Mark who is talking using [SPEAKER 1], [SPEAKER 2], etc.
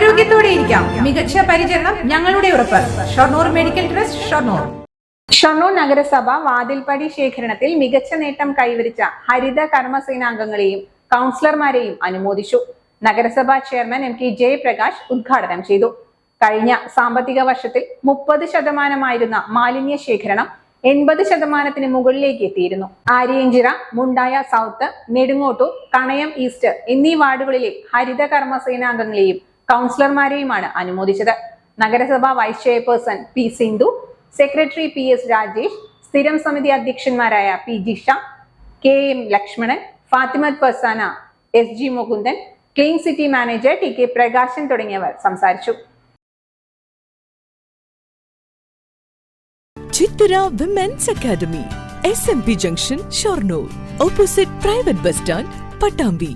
[SPEAKER 1] ആരോഗ്യത്തോടെ ഇരിക്കാം. മികച്ച പരിചരണം ഞങ്ങളുടെ ഉറപ്പ്. Shoranur medical trust Shoranur. Shoranur നഗരസഭ വാതിൽപ്പടി ശേഖരണത്തിൽ മികച്ച നേട്ടം കൈവരിച്ച ഹരിത കർമ്മസേനാംഗങ്ങളെയും കൗൺസിലർമാരെയും അനുമോദിച്ചു. നഗരസഭാ ചെയർമാൻ എം കെ ജയപ്രകാശ് ഉദ്ഘാടനം ചെയ്തു. കഴിഞ്ഞ സാമ്പത്തിക വർഷത്തിൽ മുപ്പത് ശതമാനമായിരുന്ന മാലിന്യ ശേഖരണം എൺപത് ശതമാനത്തിന് മുകളിലേക്ക് എത്തിയിരുന്നു. ആര്യഞ്ചിറ മുണ്ടായ സൗത്ത് നെടുങ്ങോട്ടൂർ കണയം ഈസ്റ്റ് എന്നീ വാർഡുകളിലെ ഹരിത കർമ്മസേനാംഗങ്ങളെയും കൗൺസിലർമാരെയുമാണ് അനുമോദിച്ചത്. നഗരസഭാ vice chairperson P Sindhu secretary P S Rajesh സ്ഥിരം സമിതി അധ്യക്ഷന്മാരായ P Jisha K M Lakshmanan Fathimath Persana S G Mukundan clean city manager T K Prakashan തുടങ്ങിയവർ സംസാരിച്ചു.
[SPEAKER 2] Chithara women's academy S M P junction Shoranur opposite private bus stand Pattambi